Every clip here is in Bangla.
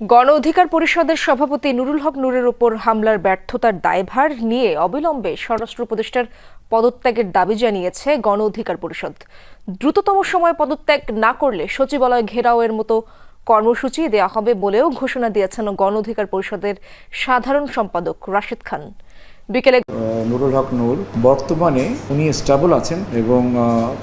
গণ অধিকার পরিষদের সভাপতি নুরুল হক নুরের ওপর হামলার ব্যর্থতার দায়ভার নিয়ে অবিলম্বে স্বরাষ্ট্র উপদেষ্টার পদত্যাগের দাবি জানিয়েছে গণ অধিকার পরিষদ। দ্রুততম সময়ে পদত্যাগ না করলে সচিবালয় ঘেরাওয়ের মতো কর্মসূচি দেওয়া হবে বলেও ঘোষণা দিয়েছেন গণ অধিকার পরিষদের সাধারণ সম্পাদক রাশিদ খান। বিকেলে নুরুল হক নূর, বর্তমানে উনি স্টেবল আছেন এবং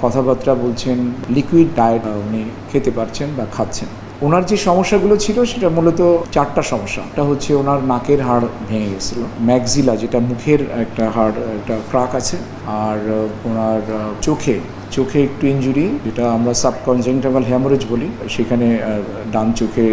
কথাবার্তা বলছেন, লিকুইড ডায়েট উনি খেতে পারছেন বা খাচ্ছেন। ওনার যে সমস্যাগুলো ছিল, সেটা মূলত চারটা সমস্যা। একটা হচ্ছে ওনার নাকের হাড় ভেঙে গেছিল। ম্যাগজিলা যেটা মুখের একটা হাড়, একটা ক্রাক আছে, আর ওনার চোখে চোখে একটু ইনজুরি যেটা আমরা সাবকনজেংটিভাল হ্যামোরেজ বলি, সেখানে ডান চোখে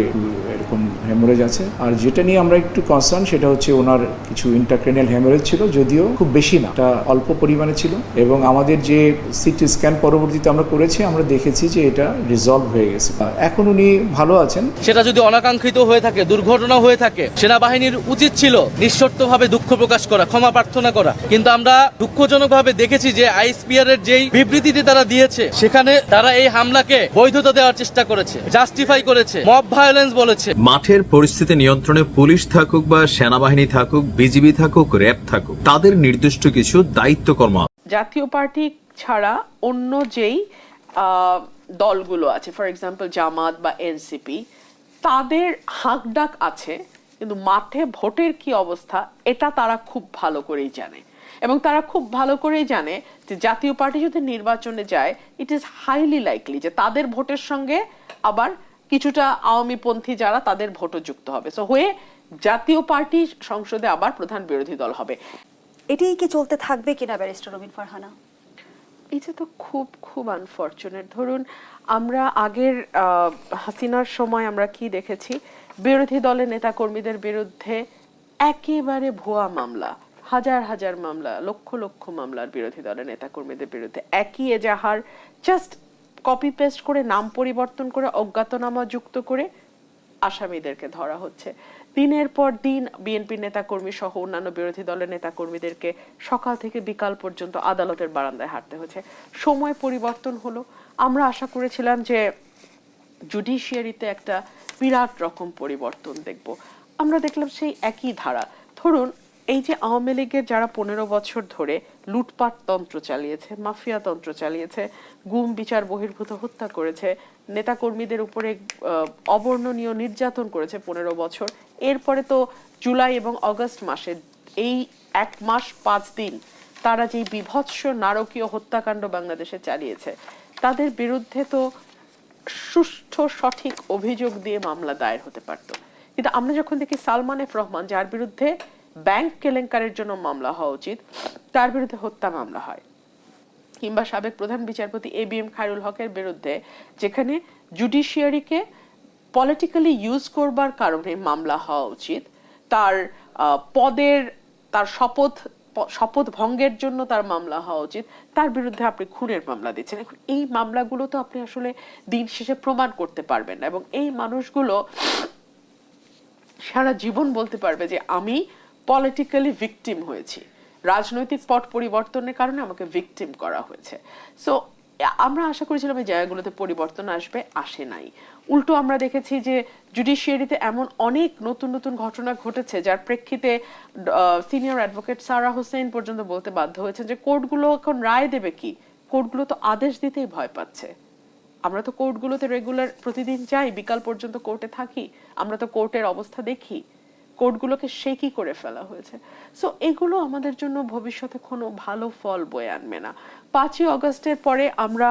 এরকম হ্যামোরেজ আছে। আর যেটা নিয়ে আমরা একটু কনসার্ন সেটা হচ্ছে ওনার কিছু ইন্টারক্রেনিয়াল হ্যামোরেজ ছিল, যদিও খুব বেশি না, এটা অল্প পরিমাণে ছিল। এবং আমাদের যে সিটি স্ক্যান পরবর্তীতে আমরা করেছি, আমরা দেখেছি যে এটা রিজলভ হয়ে গেছে। এখন উনি ভালো আছেন। সেটা যদি অনাকাঙ্ক্ষিত হয়ে থাকে, দুর্ঘটনা হয়ে থাকে, সেনাবাহিনীর উচিত ছিল নিঃশর্তভাবে দুঃখ প্রকাশ করা, ক্ষমা প্রার্থনা করা। কিন্তু আমরা দুঃখজনকভাবে দেখেছি যে আইএসপিআর এর যেই বিবৃতিটি তারা দিয়েছে সেখানে তারা এই হামলাকে বৈধতা দেওয়ার চেষ্টা করেছে জাস্টিফাই করেছে মব ভায়োলেন্স বলেছে। মাঠের পরিস্থিতি নিয়ন্ত্রণে পুলিশ থাকুক বা সেনাবাহিনী থাকুক বিজিবি থাকুক র্যাব থাকুক তাদের নির্দিষ্ট কিছু দায়িত্ব কর্ম জাতীয় পার্টি ছাড়া অন্য যেই আহ, দলগুলো আছে ফর এক্সাম্পল জামাত বা এনসিপি তাদের হাঁক ডাক আছে কিন্তু মাঠে ভোটের কি অবস্থা এটা তারা খুব ভালো করেই জানে। এবং তারা খুব ভালো করেই জানে যে জাতীয় পার্টি যদি নির্বাচনে যায় ইট ইজ হাইলি লাইকলি যে তাদের ভোটের সঙ্গে আবার কিছুটা আওয়ামীপন্থী যারা তাদের ভোটও যুক্ত হবে। সো হয়ে জাতীয় পার্টি সংসদে আবার প্রধান বিরোধী দল হবে। এটাই কি চলতে থাকবে কিনা ব্যারিস্টার রবিন ফারহানা? এটা তো খুব খুব আনফর্চুনেট ধরুন আমরা আগের হাসিনার সময় আমরা কি দেখেছি? বিরোধী দলের নেতাকর্মীদের বিরুদ্ধে একেবারে ভুয়া মামলা। হাজার হাজার মামলা, লক্ষ লক্ষ মামলার বিরোধী দলের নেতাকর্মীদের বিরুদ্ধে একই এজাহার জাস্ট কপি পেস্ট করে, নাম পরিবর্তন করে, অজ্ঞাতনামা যুক্ত করে আসামিদেরকে ধরা হচ্ছে। দিনের পর দিন বিএনপি নেতাকর্মী সহ অন্যান্য বিরোধী দলের নেতাকর্মীদেরকে সকাল থেকে বিকাল পর্যন্ত আদালতের বারান্দায় হাঁটতে হচ্ছে। সময় পরিবর্তন হলো। আমরা আশা করেছিলাম যে জুডিশিয়ারিতে একটা বিরাট রকম পরিবর্তন দেখব। আমরা দেখলাম সেই একই ধারা। ধরুন এই যে আওয়ামী লীগের যারা পনেরো বছর ধরে লুটপাট তন্ত্র চালিয়েছে, মাফিয়া তন্ত্র চালিয়েছে, গুম, বিচার, বহির্ভূত, হত্যা করেছে, নেতাকর্মীদের উপরে অবর্ণনীয় নির্যাতন করেছে পনেরো বছর, এরপরে তো জুলাই এবং অগস্ট মাসে এই এক মাস পাঁচ দিন তারা যেই বিভৎস নারকীয় হত্যাকাণ্ড বাংলাদেশে চালিয়েছে, তাদের বিরুদ্ধে তো সুষ্ঠু সঠিক অভিযোগ দিয়ে মামলা দায়ের হতে পারত। কিন্তু আমরা যখন দেখি সালমান এফ রহমান, যার বিরুদ্ধে ব্যাংক কেলেঙ্কারের জন্য মামলা হওয়া উচিত। তার বিরুদ্ধে হত্যা মামলা হয়। কিংবা সাবেক প্রধান বিচারপতি এ বি এম খায়রুল হকের বিরুদ্ধে যেখানে জুডিশিয়ারিকে পলিটিক্যালি ইউজ করবার কারণে মামলা হওয়া উচিত। তার পদের, তার শপথ শপথ ভঙ্গের জন্য তার মামলা হওয়া উচিত। তার বিরুদ্ধে আপনি খুনের মামলা দিচ্ছেন। এখন এই মামলাগুলো তো আপনি আসলে দিন শেষে প্রমাণ করতে পারবেন না। এবং এই মানুষগুলো সারা জীবন বলতে পারবে যে আমি পলিটিক্যালি ভিকটিম হয়েছি। রাজনৈতিক পট পরিবর্তনের কারণে আমাকে ভিকটিম করা হয়েছে। সো আমরা আশা করেছিলাম এই জায়গাগুলোতে পরিবর্তন আসবে, আসে নাই। উল্টো আমরা দেখেছি যে জুডিশিয়ারিতে এমন অনেক নতুন নতুন ঘটনা ঘটেছে, যার প্রেক্ষিতে সিনিয়র অ্যাডভোকেট সারা হোসেন পর্যন্ত বলতে বাধ্য হয়েছে যে কোর্টগুলো এখন রায় দেবে কি? কোর্টগুলো তো আদেশ দিতেই ভয় পাচ্ছে। আমরা তো কোর্টগুলোতে রেগুলার প্রতিদিন যাই, বিকাল পর্যন্ত কোর্টে থাকি। আমরা তো কোর্টের অবস্থা দেখি। কোর্টগুলোকে সে কি করে ফেলা হয়েছে? সো এগুলো আমাদের জন্য ভবিষ্যতে কোনো ভালো ফল বয়ে আনবে না। পাঁচই অগস্টের পরে আমরা,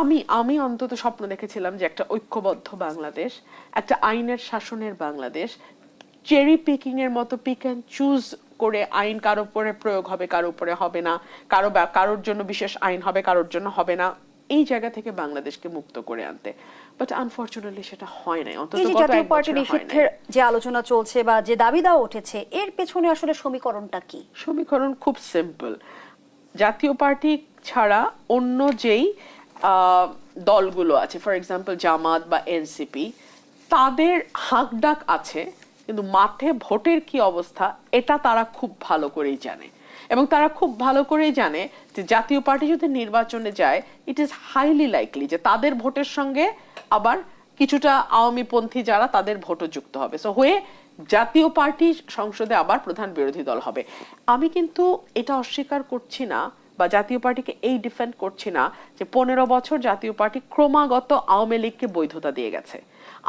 আমি আমি অন্তত স্বপ্ন দেখেছিলাম যে একটা ঐক্যবদ্ধ বাংলাদেশ, একটা আইনের শাসনের বাংলাদেশ চেরি পিকিং এর মতো পিক অ্যান্ড চুজ করে আইন কারও উপরে প্রয়োগ হবে, কারও উপরে হবে না, কারও কারোর জন্য বিশেষ আইন হবে, কারোর জন্য হবে না, এই জায়গা থেকে বাংলাদেশকে মুক্ত করে আনতে। বাট আনফরচুনেটলি সেটা হয় নাই অন্তত এই যে জাতীয়। নিষিদ্ধের যে আলোচনা চলছে বা যে দাবি উঠেছে এর পেছনে আসলে সমীকরণটা কি? সমীকরণ খুব সিম্পল জাতীয় পার্টি ছাড়া অন্য যেই দলগুলো আছে ফর এক্সাম্পল জামাত বা এনসিপি তাদের হাঁক ডাক আছে কিন্তু মাঠে ভোটের কি অবস্থা এটা তারা খুব ভালো করেই জানে। এবং তারা খুব ভালো করেই জানে যে জাতীয় পার্টি যদি নির্বাচনে যায় ইট ইজ হাইলি লাইকলি যে তাদের ভোটের সঙ্গে আবার কিছুটা আওয়ামী পন্থী যারা তাদের ভোটও যুক্ত হবে। সো হয়ে জাতীয় পার্টি সংসদে আবার প্রধান বিরোধী দল হবে। আমি কিন্তু এটা অস্বীকার করছি না বা জাতীয় পার্টিকে এই ডিফেন্ড করছি না যে পনেরো বছর জাতীয় পার্টি ক্রমাগত আওয়ামী লীগকে বৈধতা দিয়ে গেছে।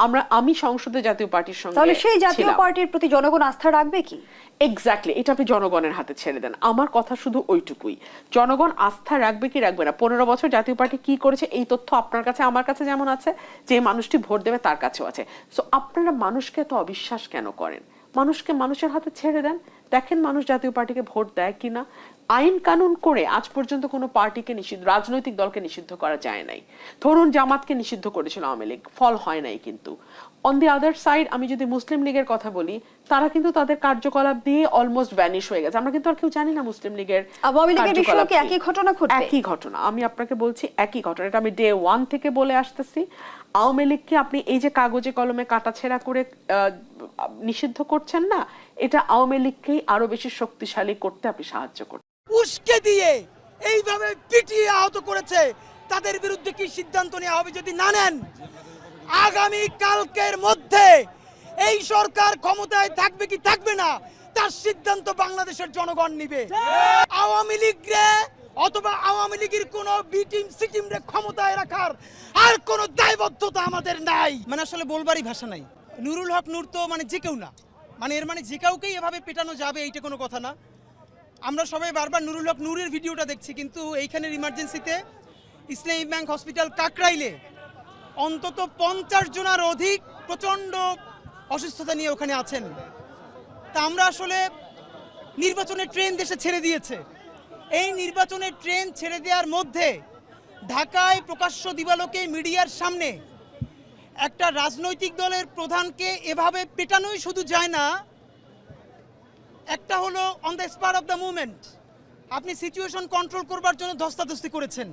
আমরা আমি সংসদে জাতীয় পার্টির সঙ্গে তাহলে সেই জাতীয় পার্টির প্রতি জনগণ আস্থা রাখবে কি? এক্স্যাক্টলি এটা আপনি জনগণের হাতে ছেড়ে দেন। আমার কথা শুধু ওইটুকুই। জনগণ আস্থা রাখবে কি রাখবে না? পনেরো বছর জাতীয় পার্টি কি করেছে এই তথ্য আপনার কাছে আমার কাছে যেমন আছে যে মানুষটি ভোট দেবে তার কাছেও আছে। সো আপনারা মানুষকে এত অবিশ্বাস কেন করেন? মানুষকে মানুষের হাতে ছেড়ে দেন। দেখেন মানুষ জাতীয় পার্টিকে ভোট দেয় কিনা। আইন কানুন করে আজ পর্যন্ত কোনো পার্টিকে নিষিদ্ধ রাজনৈতিক দলকে নিষিদ্ধ করা যায় নাই। ধরুন জামাতকে নিষিদ্ধ করেছিল আওয়ামী লীগ ফল হয় নাই কিন্তু। অন দি আদার সাইড আমি যদি মুসলিম লীগের কথা বলি তারা কিন্তু তাদের কার্যকলাপ দিয়ে অলমোস্ট ভ্যানিশ হয়ে গেছে। আমরা কিন্তু আর কেউ জানি না মুসলিম লীগের আওয়ামী লীগের বিষয়েও কি কি। একই ঘটনা ঘটবে? একই ঘটনা। আমি আপনাকে বলছি একই ঘটনা। এটা আমি ডে ওয়ান থেকে বলে আসতেছি। আওয়ামী লীগকে আপনি এই যে কাগজে কলমে কাটাছেড়া করে আহ, নিষিদ্ধ করছেন না এটা আওয়ামী লীগকেই আরও বেশি শক্তিশালী করতে আপনি সাহায্য করছেন। উস্কে দিয়ে এইভাবে পিটিয়ে আহত করেছে তাদের বিরুদ্ধে কি সিদ্ধান্ত নেওয়া হবে যদি না নেন? আগামী কালকের মধ্যে এই সরকার ক্ষমতায় থাকবে কি থাকবে না তার সিদ্ধান্ত বাংলাদেশের জনগণ নিবে। আওয়ামী লীগ রে অথবা আওয়ামী লীগের কোন বি টিম সি টিম রে ক্ষমতায় রাখার আর কোন দায়বদ্ধতা আমাদের নাই। মানে আসলে বলবারই ভাষা নাই। নুরুল হক নূর তো মানে যে কেউ না। মানে এর মানে যে কাউকেই এভাবে পেটানো যাবে, এইটা কোনো কথা না। আমরা সবাই বারবার নুরুল হক নূরের ভিডিওটা দেখছি, কিন্তু এইখানের ইমার্জেন্সিতে ইসলামী ব্যাংক হসপিটাল কাকরাইলে অন্তত পঞ্চাশ জনের অধিক প্রচণ্ড অসুস্থতা নিয়ে ওখানে আছেন। তা আমরা আসলে নির্বাচনের ট্রেন দেশে ছেড়ে দিয়েছে। এই নির্বাচনের ট্রেন ছেড়ে দেওয়ার মধ্যে ঢাকায় প্রকাশ্য দিবালোকে মিডিয়ার সামনে একটা রাজনৈতিক দলের প্রধানকে এভাবে পেটানোই শুধু যায় না, একটা হলো on the spur of the movement আপনি সিচুয়েশন কন্ট্রোল করবার জন্য ধস্তাধস্তি করেছেন।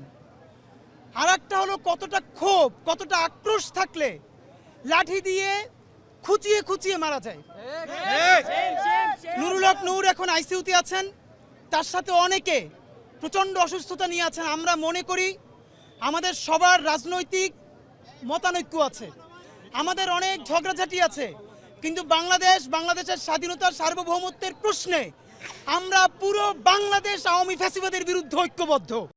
আর একটা হলো কতটা ক্ষোভ, কতটা আক্রোশ থাকলে লাঠি দিয়ে খুচিয়ে খুচিয়ে মারা যায়। নুরুল নূর এখন আইসিইউতে আছেন, তার সাথে অনেকে প্রচণ্ড অসুস্থতা নিয়ে আছেন। আমরা মনে করি আমাদের সবার রাজনৈতিক মতানৈক্য আছে। আমাদের অনেক ঝগড়াঝাটি আছে, কিন্তু বাংলাদেশ, বাংলাদেশের স্বাধীনতার সার্বভৌমত্বের প্রশ্নে আমরা পুরো বাংলাদেশ আওয়ামী ফ্যাসিবাদের বিরুদ্ধে ঐক্যবদ্ধ।